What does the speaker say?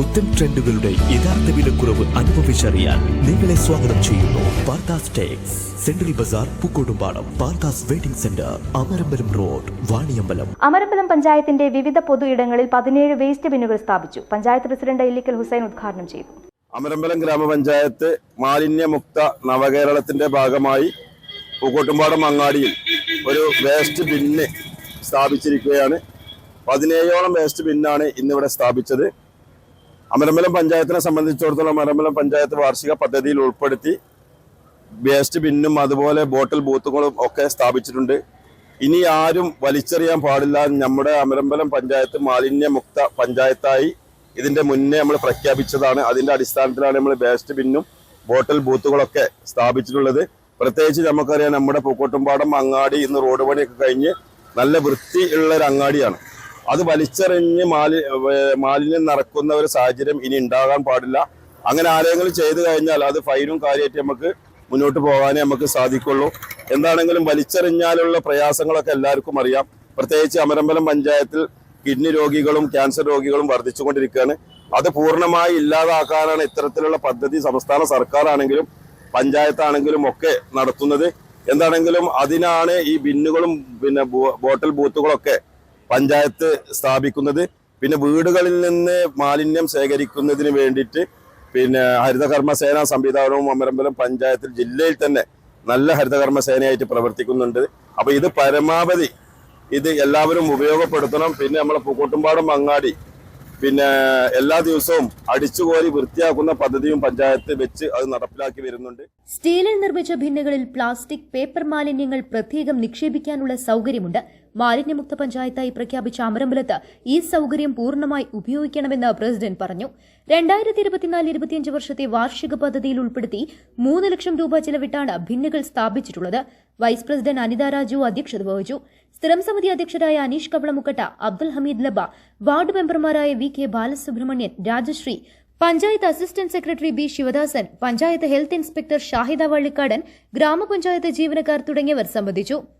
പുത്തൻ ട്രെൻഡുകളുടെ യഥാർത്ഥ വിലക്കുറവ് അനുഭവിച്ചറിയാൻ നിങ്ങളെ സ്വാഗതം ചെയ്യുന്നു Parthas tex central bazaar Pookkodumpadam Parthas waiting centre Amarambalam road Vaniyambalam. Amarambalam പഞ്ചായത്തിന്റെ വിവിധ പൊതു ഇടങ്ങളിൽ പതിനേഴ് വേസ്റ്റ് ബിന്നുകൾ സ്ഥാപിച്ചു. പഞ്ചായത്ത് പ്രസിഡന്റ് ഇല്ലിക്കൽ ഹുസൈൻ ഉദ്ഘാടനം ചെയ്തു. അമരമ്പലം ഗ്രാമപഞ്ചായത്ത് മാലിന്യമുക്ത നവകേരളത്തിന്റെ ഭാഗമായി പൂക്കോട്ടുംപാടം അങ്ങാടിയിൽ ഒരു വേസ്റ്റ് ബിന്ന് സ്ഥാപിച്ചിരിക്കുകയാണ്. പതിനേഴോളം വേസ്റ്റ് ബിന്നാണ് ഇന്നിവിടെ സ്ഥാപിച്ചത്. അമരമ്പലം പഞ്ചായത്തിനെ സംബന്ധിച്ചിടത്തോളം അമരമ്പലം പഞ്ചായത്ത് വാർഷിക പദ്ധതിയിൽ ഉൾപ്പെടുത്തി വേസ്റ്റ് ബിന്നും അതുപോലെ ബോട്ടിൽ ബൂത്തുകളും ഒക്കെ സ്ഥാപിച്ചിട്ടുണ്ട്. ഇനി ആരും വലിച്ചെറിയാൻ പാടില്ല. നമ്മുടെ അമരമ്പലം പഞ്ചായത്ത് മാലിന്യമുക്ത പഞ്ചായത്തായി ഇതിന്റെ മുന്നേ നമ്മൾ പ്രഖ്യാപിച്ചതാണ്. അതിന്റെ അടിസ്ഥാനത്തിലാണ് നമ്മൾ വേസ്റ്റ് ബിന്നും ബോട്ടിൽ ബൂത്തുകളൊക്കെ സ്ഥാപിച്ചിട്ടുള്ളത്. പ്രത്യേകിച്ച് നമുക്കറിയാം നമ്മുടെ പൂക്കോട്ടുംപാടം അങ്ങാടി ഇന്ന് റോഡ് പണിയൊക്കെ കഴിഞ്ഞ് നല്ല വൃത്തിയുള്ള ഒരു അങ്ങാടിയാണ്. അത് വലിച്ചെറിഞ്ഞ് മാലി മാലിന്യം നടക്കുന്ന ഒരു സാഹചര്യം ഇനി ഉണ്ടാകാൻ പാടില്ല. അങ്ങനെ ആരെങ്കിലും ചെയ്തു കഴിഞ്ഞാൽ അത് ഫൈനും കാര്യമായിട്ട് നമുക്ക് മുന്നോട്ട് പോകാനേ നമുക്ക് സാധിക്കുള്ളൂ. എന്താണെങ്കിലും വലിച്ചെറിഞ്ഞാലുള്ള പ്രയാസങ്ങളൊക്കെ എല്ലാവർക്കും അറിയാം. പ്രത്യേകിച്ച് അമരമ്പലം പഞ്ചായത്തിൽ കിഡ്നി രോഗികളും ക്യാൻസർ രോഗികളും വർദ്ധിച്ചുകൊണ്ടിരിക്കുകയാണ്. അത് പൂർണമായി ഇല്ലാതാക്കാനാണ് ഇത്തരത്തിലുള്ള പദ്ധതി സംസ്ഥാന സർക്കാരാണെങ്കിലും പഞ്ചായത്താണെങ്കിലും ഒക്കെ നടത്തുന്നത്. എന്താണെങ്കിലും അതിനാണ് ഈ ബിന്നുകളും പിന്നെ ബോട്ടൽ ബൂത്തുകളൊക്കെ പഞ്ചായത്ത് സ്ഥാപിക്കുന്നത്. പിന്നെ വീടുകളിൽ നിന്ന് മാലിന്യം ശേഖരിക്കുന്നതിന് വേണ്ടിയിട്ട് പിന്നെ ഹരിതകർമ്മ സേന സംവിധാനവും അമരമ്പലം പഞ്ചായത്തിൽ ജില്ലയിൽ തന്നെ നല്ല ഹരിതകർമ്മ സേനയായിട്ട് പ്രവർത്തിക്കുന്നുണ്ട്. അപ്പോൾ ഇത് പരമാവധി ഇത് എല്ലാവരും ഉപയോഗപ്പെടുത്തണം. പിന്നെ നമ്മളെ പൂക്കോട്ടുംപാടം അങ്ങാടി പിന്നെ എല്ലാ ദിവസവും അടിച്ചുകോരി വൃത്തിയാക്കുന്ന പദ്ധതിയും പഞ്ചായത്ത് വെച്ച് അത് നടപ്പിലാക്കി വരുന്നുണ്ട്. സ്റ്റീലിൽ നിർമ്മിച്ച ഭിന്നുകളിൽ പ്ലാസ്റ്റിക് പേപ്പർ മാലിന്യങ്ങൾ പ്രത്യേകം നിക്ഷേപിക്കാനുള്ള സൗകര്യമുണ്ട്. മാലിന്യമുക്ത പഞ്ചായത്തായി പ്രഖ്യാപിച്ച അമരമ്പലത്ത് ഈ സൌകര്യം പൂർണമായി ഉപയോഗിക്കണമെന്ന് പ്രസിഡന്റ് പറഞ്ഞു. രണ്ടായിരത്തി ഇരുപത്തിനാല് ഇരുപത്തിയഞ്ച് വർഷത്തെ വാർഷിക പദ്ധതിയിൽ ഉൾപ്പെടുത്തി മൂന്ന് ലക്ഷം രൂപ ചെലവിട്ടാണ് ഭിന്നുകൾ സ്ഥാപിച്ചിട്ടുള്ളത്. വൈസ് പ്രസിഡന്റ് അനിത രാജു അധ്യക്ഷത വഹിച്ചു. സ്ഥിരം സമിതി അധ്യക്ഷരായ അനീഷ് കവളമുക്കട്ട അബ്ദുൽ ഹമീദ് ലബ വാർഡ് മെമ്പർമാരായ V K Balasubramanian Rajasree panchayat assistant secretary B Sivadasan panchayat health inspector Shahida Vallikkadan ഗ്രാമപഞ്ചായത്ത് ജീവനക്കാർ തുടങ്ങിയവർ സംബന്ധിച്ചു.